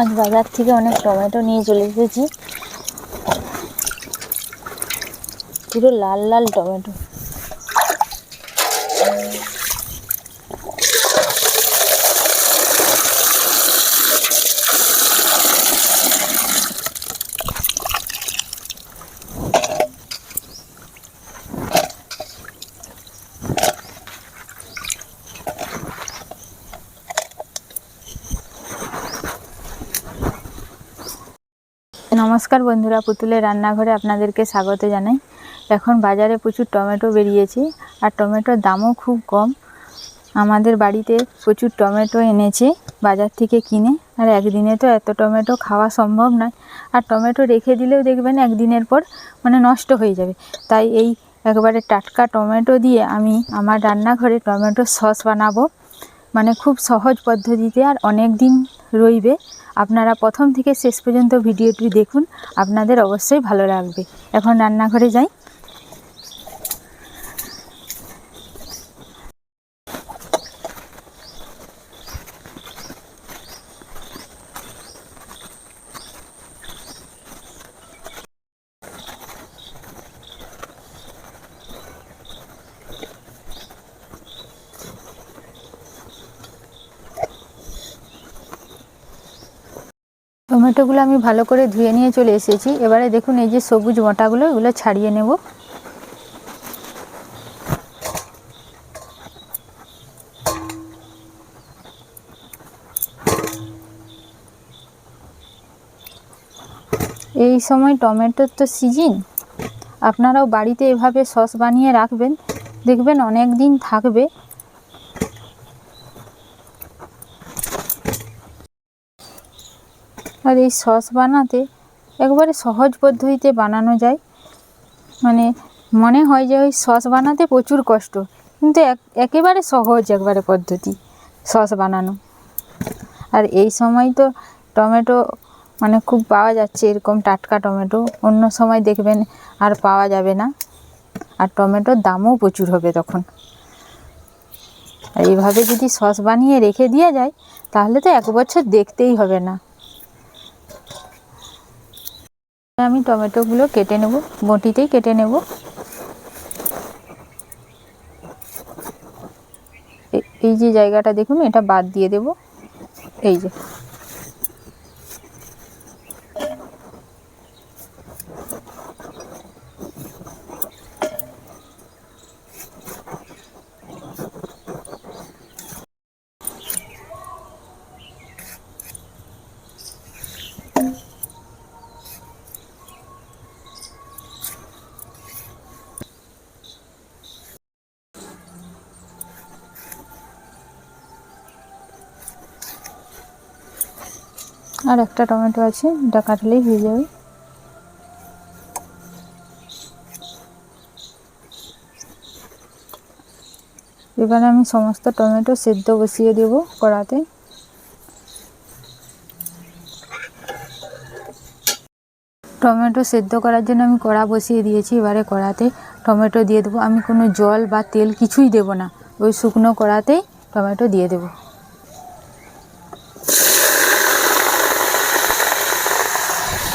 আজ বাজার থেকে অনেক টমেটো নিয়ে চলে এসেছি। পুরো লাল লাল টমেটো। নমস্কার বন্ধুরা, পুতুলের রান্নাঘরে আপনাদেরকে স্বাগত জানাই। এখন বাজারে প্রচুর টমেটো বেরিয়েছে, আর টমেটোর দামও খুব কম। আমাদের বাড়িতে প্রচুর টমেটো এনেছে, বাজার থেকে কিনে, আর একদিনে তো এত টমেটো খাওয়া সম্ভব নয়। আর টমেটো রেখে দিলেও দেখবেন একদিনের পর মানে নষ্ট হয়ে যাবে। তাই এই একবারে টাটকা টমেটো দিয়ে আমি আমার রান্নাঘরে টমেটো সস বানাবো। মানে খুব সহজ পদ্ধতিতে আর অনেক দিন রইবে। আপনারা প্রথম থেকে শেষ পর্যন্ত ভিডিওটি দেখুন, আপনাদের অবশ্যই ভালো লাগবে। এখন রান্নাঘরে যাই। টমেটোগুলো আমি ভালো করে ধুয়ে নিয়ে চলে এসেছি। এবারে দেখুন এই যে সবুজ মোটাগুলো এগুলো ছাড়িয়ে নেব। এই সময় টমেটোর তো সিজন। আপনারাও বাড়িতে এভাবে সস বানিয়ে রাখবেন। দেখবেন অনেক দিন থাকবে। আর এই সস বানাতে একবারে সহজ পদ্ধতিতে বানানো যায়। মানে মনে হয় যে ওই সস বানাতে প্রচুর কষ্ট, কিন্তু এক, একেবারে সহজ একবারে পদ্ধতি সস বানানো। আর এই সময় তো টমেটো মানে খুব পাওয়া যাচ্ছে, এরকম টাটকা টমেটো, অন্য সময় দেখবেন আর পাওয়া যাবে না। আর টমেটোর দামও প্রচুর হবে তখন। আর এইভাবে যদি সস বানিয়ে রেখে দিয়ে যায়, তাহলে তো এক বছর দেখতেই হবে না। আমি টমেটোগুলো কেটে নেব, বটিতেই কেটে নেব। এই যে জায়গাটা দেখুন, এটা বাদ দিয়ে দেব। এই যে। আর একটা টমেটো আছে, এটা কাটলেই হয়ে যাবে। এবারে আমি সমস্ত টমেটো সেদ্ধ বসিয়ে দেব কড়াতে। টমেটো সেদ্ধ করার জন্য আমি কড়া বসিয়ে দিয়েছি, এবারে কড়াতে টমেটো দিয়ে দেবো। আমি কোনো জল বা তেল কিছুই দেব না, ওই শুকনো কড়াতেই টমেটো দিয়ে দেবো।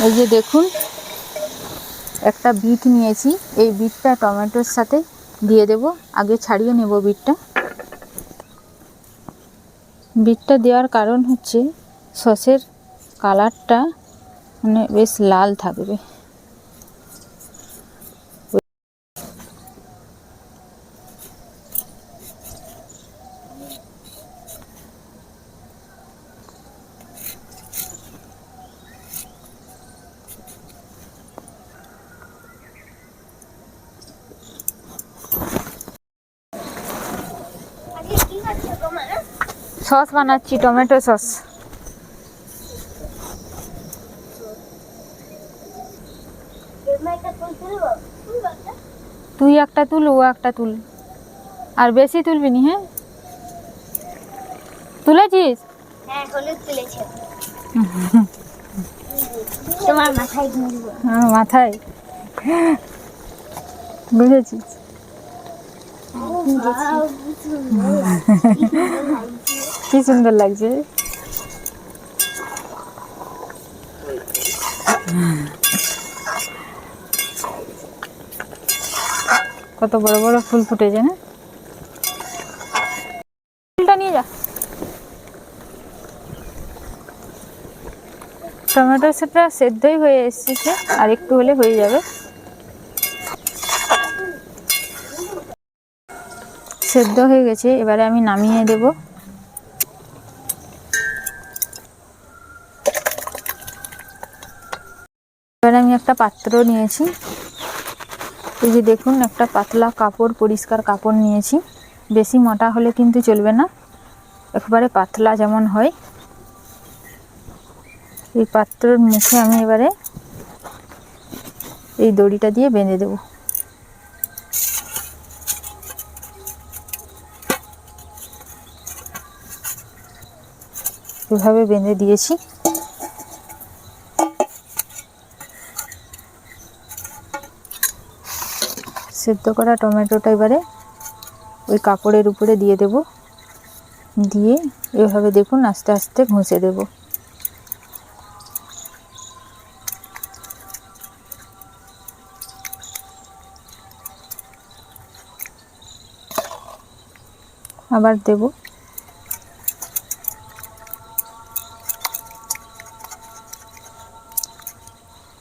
এই যে দেখুন, একটা বিট নিয়েছি। এই বিটটা টমেটোর সাথে দিয়ে দেব। আগে ছাড়িয়ে নেব বিটটা। বিটটা দেওয়ার কারণ হচ্ছে সসের কালারটা মানে বেশ লাল থাকবে। সস বানাচ্ছি টমেটো সস। তুই একটা তুল ও একটা তুল। আর বেশি তুলবি নি হ্যাঁ? তুলেছিস? হ্যাঁ হলুদ তুলেছে। তোমার মাথায় হ্যাঁ মাথায়। বুঝেছিস? কি সুন্দর লাগছে কত বড় বড় ফুল ফুটেছে না? ফুলটা নিয়ে যা। টমেটো সেটা সেদ্ধই হয়ে এসেছে, আর একটু হলে হয়ে যাবে। সেদ্ধ হয়ে গেছে, এবারে আমি নামিয়ে দেব। এবারে আমি একটা পাত্র নিয়েছি। এই যে দেখুন, একটা পাতলা কাপড়, পরিষ্কার কাপড় নিয়েছি। বেশি মোটা হলে কিন্তু চলবে না। একবারে পাতলা যেমন হয়। এই পাত্রর মুখে আমি এবারে এই দড়িটা দিয়ে বেঁধে দেব। এভাবে বেঁধে দিয়েছি। সেদ্ধ করা টমেটোটা এবারে ওই কাপড়ের উপরে দিয়ে দেব। দিয়ে এভাবে দেখুন আস্তে আস্তে ঘষে দেব। আবার দেব।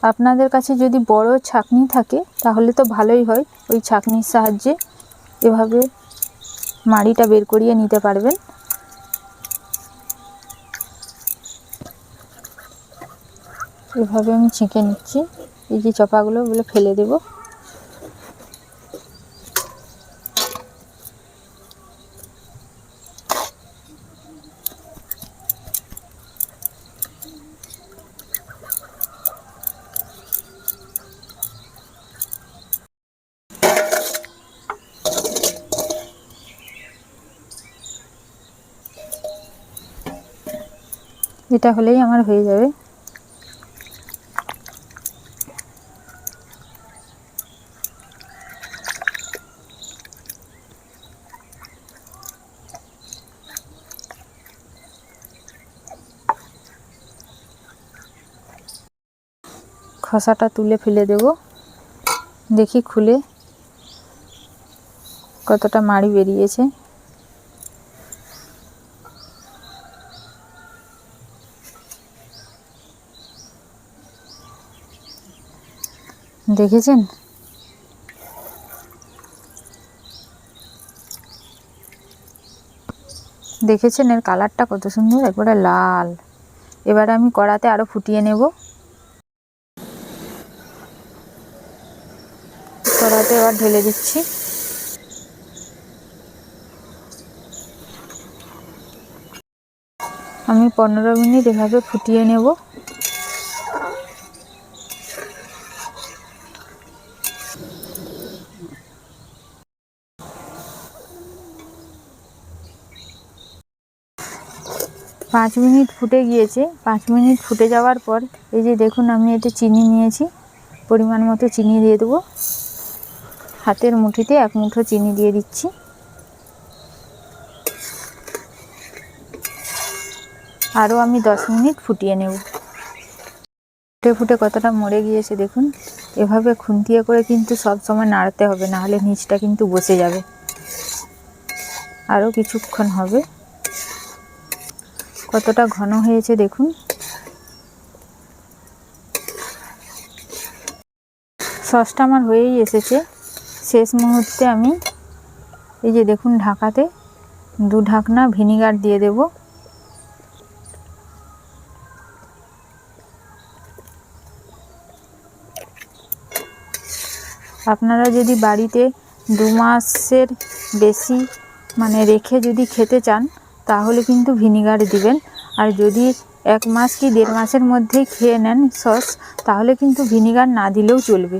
আপনাদের কাছে যদি বড় ছাকনি থাকে, তাহলে তো ভালোই হয়। ওই ছাকনির সাহায্যে এভাবে মাড়িটা বের করিয়ে নিতে পারবেন। এভাবে আমি ছেঁকে নিচ্ছি। এই যে চপাগুলো, ওগুলো ফেলে দেব। এটা হলেই আমার হয়ে যাবে। খসাটা তুলে ফেলে দেব। দেখি খুলে কতটা মাড়ি বেরিয়েছে। দেখেছেন? দেখেছেন এর কালারটা কত সুন্দর? একবারে লাল। এবারে আমি কড়াতে আরও ফুটিয়ে নেব। কড়াতে এবার ঢেলে দিচ্ছি। আমি পনেরো মিনিট এভাবে ফুটিয়ে নেব। পাঁচ মিনিট ফুটে গিয়েছে। পাঁচ মিনিট ফুটে যাওয়ার পর, এই যে দেখুন, আমি এতে চিনি নিয়েছি। পরিমাণ মতো চিনি দিয়ে দেবো। হাতের মুঠিতে এক মুঠো চিনি দিয়ে দিচ্ছি। আরও আমি দশ মিনিট ফুটিয়ে নেব। ফুটে ফুটে কতটা মরে গিয়েছে দেখুন। এভাবে খুন্তিয়ে করে কিন্তু সব সময় নাড়তে হবে, না হলে নিচটা কিন্তু বসে যাবে। আরও কিছুক্ষণ হবে। কতটা ঘন হয়েছে দেখুন। সসটা আমার হয়েই এসেছে। শেষ মুহূর্তে আমি এই যে দেখুন ঢাকাতে দু ঢাকনা ভিনিগার দিয়ে দেব। আপনারা যদি বাড়িতে দু মাসের বেশি মানে রেখে যদি খেতে চান তাহলে কিন্তু ভিনিগার দিবেন। আর যদি এক মাস কি দেড় মাসের মধ্যেই খেয়ে নেন সস, তাহলে কিন্তু ভিনিগার না দিলেও চলবে।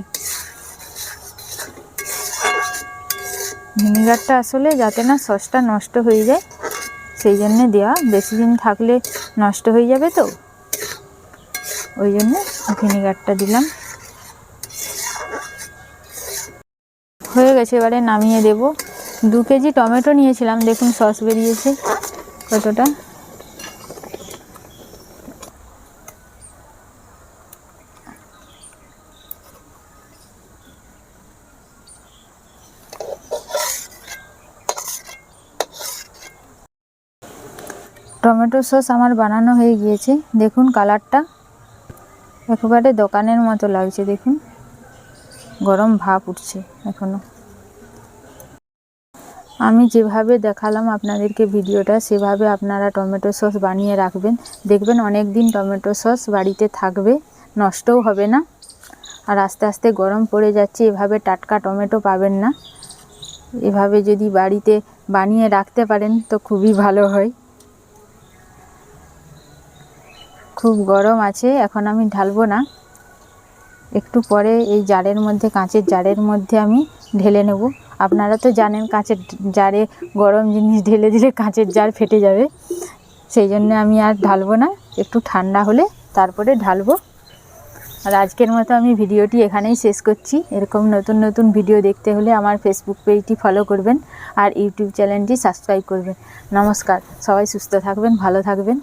ভিনিগারটা আসলে যাতে না সসটা নষ্ট হয়ে যায়, সেই জন্যে দেওয়া বেশি দিন থাকলে নষ্ট হয়ে যাবে তো। ওই জন্য ভিনিগারটা দিলাম। হয়ে গেছে, এবারে নামিয়ে দেব। দু কেজি টমেটো নিয়েছিলাম, দেখুন সস বেরিয়েছে। কতটা? টমেটো সস আমার বানানো হয়ে গিয়েছে। দেখুন কালারটা। একেবারে দোকানের মতো লাগছে, দেখুন। গরম ভাপ উঠছে এখনও। আমি যেভাবে দেখালাম আপনাদেরকে ভিডিওটা, সেভাবে আপনারা টমেটো সস বানিয়ে রাখবেন। দেখবেন অনেক দিন টমেটো সস বাড়িতে থাকবে, নষ্টও হবে না। আর আস্তে আস্তে গরম পড়ে যাচ্ছে, এভাবে টাটকা টমেটো পাবেন না। এভাবে যদি বাড়িতে বানিয়ে রাখতে পারেন, তো খুবই ভালো হয়। খুব গরম আছে, এখন আমি ঢালবো না। একটু পরে এই জারের মধ্যে, কাঁচের জারের মধ্যে আমি ঢেলে নেব। আপনারা তো জানেন কাঁচের জারে গরম জিনিস ঢেলে দিলে কাঁচের জার ফেটে যাবে। সেই জন্য আমি আর ঢালবো না, একটু ঠান্ডা হলে তারপরে ঢালবো। আর আজকের মতো আমি ভিডিওটি এখানেই শেষ করছি। এরকম নতুন নতুন ভিডিও দেখতে হলে আমার ফেসবুক পেজটি ফলো করবেন আর ইউটিউব চ্যানেলটি সাবস্ক্রাইব করবেন। নমস্কার, সবাই সুস্থ থাকবেন, ভালো থাকবেন।